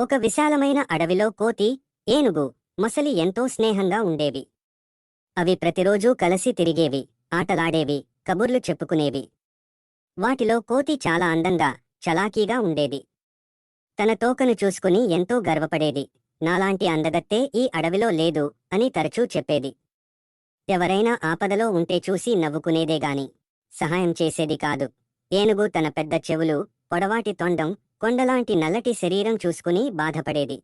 ఒక విశాలమైన అడవిలో కోతి ఏనుగు మొసలి ఎంతో స్నేహంగా ఉండేవి. అవి ప్రతిరోజూ కలిసి తిరిగేవి ఆటలాడేవి కబుర్లు చెప్పుకునేవి. వాటిలో కోతి చాలా అందంగా చలాకీగా ఉండేది. తన తోకను చూసుకుని ఎంతో గర్వపడేది. నాలాంటి అందగత్తే ఈ అడవిలో లేదు అని తరచూ చెప్పేది. ఎవరైనా ఆపదలో ఉంటే చూసి నవ్వుకునేదేగాని సహాయం చేసేది కాదు. ఏనుగు తన పెద్ద చెవులు పొడవాటి తొండం కొండలాంటి నల్లటి శరీరం చూసుకుని బాధపడేది.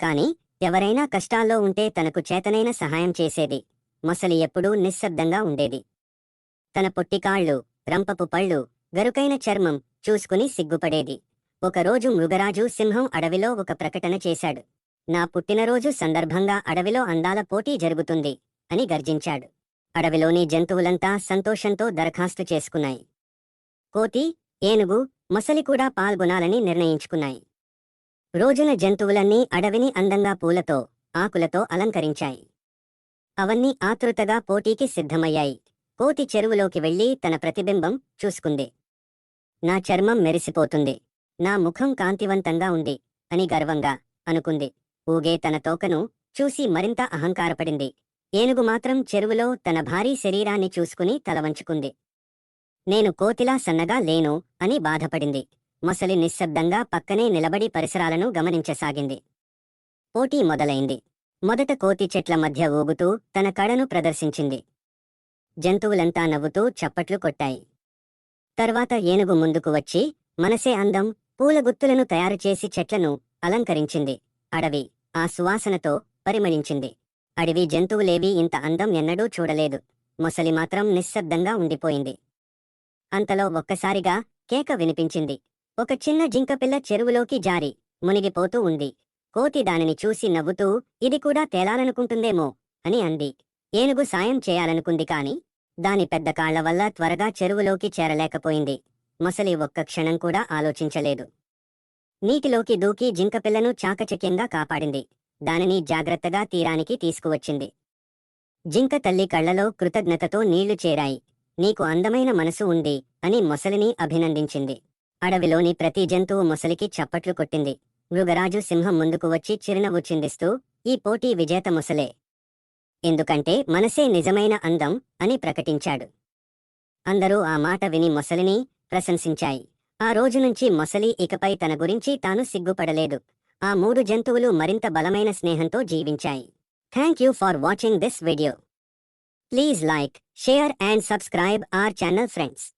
కాని ఎవరైనా కష్టాల్లో ఉంటే తనకు చేతనైన సహాయం చేసేది. మొసలి ఎప్పుడూ నిశ్శబ్దంగా ఉండేది. తన పొట్టికాళ్ళు రంపపు పళ్ళు గరుకైన చర్మం చూసుకుని సిగ్గుపడేది. ఒకరోజు మృగరాజు సింహం అడవిలో ఒక ప్రకటన చేశాడు. నా పుట్టినరోజు సందర్భంగా అడవిలో అందాల పోటీ జరుగుతుంది అని గర్జించాడు. అడవిలోని జంతువులంతా సంతోషంతో దరఖాస్తు చేసుకున్నాయి. కోతి ఏనుగు మొసలి కూడా పాల్గొనాలని నిర్ణయించుకున్నాయి. రోజున జంతువులన్నీ అడవిని అందంగా పూలతో ఆకులతో అలంకరించాయి. అవన్నీ ఆతృతగా పోటీకి సిద్ధమయ్యాయి. కోతి చెరువులోకి వెళ్ళి తన ప్రతిబింబం చూసుకుంది. నా చర్మం మెరిసిపోతుంది. నా ముఖం కాంతివంతంగా ఉంది అని గర్వంగా అనుకుంది. ఊగే తన తోకను చూసి మరింత అహంకారపడింది. ఏనుగు మాత్రం చెరువులో తన భారీ శరీరాన్ని చూసుకుని తలవంచుకుంది నేను కోతిలా సన్నగా లేను అని బాధపడింది. మొసలి నిశ్శబ్దంగా పక్కనే నిలబడి పరిసరాలను గమనించసాగింది. పోటీ మొదలైంది. మొదట కోతి చెట్ల మధ్య ఊగుతూ తన కడను ప్రదర్శించింది. జంతువులంతా నవ్వుతూ చప్పట్లు కొట్టాయి. తర్వాత ఏనుగు ముందుకు వచ్చి మనసే అందం పూల గుత్తులను తయారుచేసి చెట్లను అలంకరించింది. అడవి ఆ సువాసనతో పరిమళించింది. అడవి జంతువులేవీ ఇంత అందం ఎన్నడూ చూడలేదు. మొసలి మాత్రం నిశ్శబ్దంగా ఉండిపోయింది. అంతలో ఒక్కసారిగా కేక వినిపించింది. ఒక చిన్న జింకపిల్ల చెరువులోకి జారి మునిగిపోతూ ఉంది. కోతి దానిని చూసి నవ్వుతూ ఇది కూడా తేలాలనుకుంటుందేమో అని అంది. ఏనుగు సాయం చేయాలనుకుంది కాని దాని పెద్ద కాళ్ళ వల్ల త్వరగా చెరువులోకి చేరలేకపోయింది. మొసలి ఒక్క క్షణం కూడా ఆలోచించలేదు. నీటిలోకి దూకి జింకపిల్లను చాకచక్యంగా కాపాడింది. దానిని జాగ్రత్తగా తీరానికి తీసుకువచ్చింది. జింక తల్లి కళ్ళలో కృతజ్ఞతతో నీళ్ళు చేరాయి. నీకు అందమైన మనసు ఉంది అని మొసలిని అభినందించింది. అడవిలోని ప్రతి జంతువు మొసలికి చప్పట్లు కొట్టింది. మృగరాజు సింహం ముందుకు వచ్చి చిరునవ్వు చిందిస్తూ ఈ పోటీ విజేత మొసలే. ఎందుకంటే మనసే నిజమైన అందం అని ప్రకటించాడు. అందరూ ఆ మాట విని మొసలిని ప్రశంసించాయి. ఆ రోజు నుంచి మొసలి ఇకపై తన గురించి తాను సిగ్గుపడలేదు. ఆ మూడు జంతువులు మరింత బలమైన స్నేహంతో జీవించాయి. Thank you for watching this video. Please like, share and subscribe our channel friends.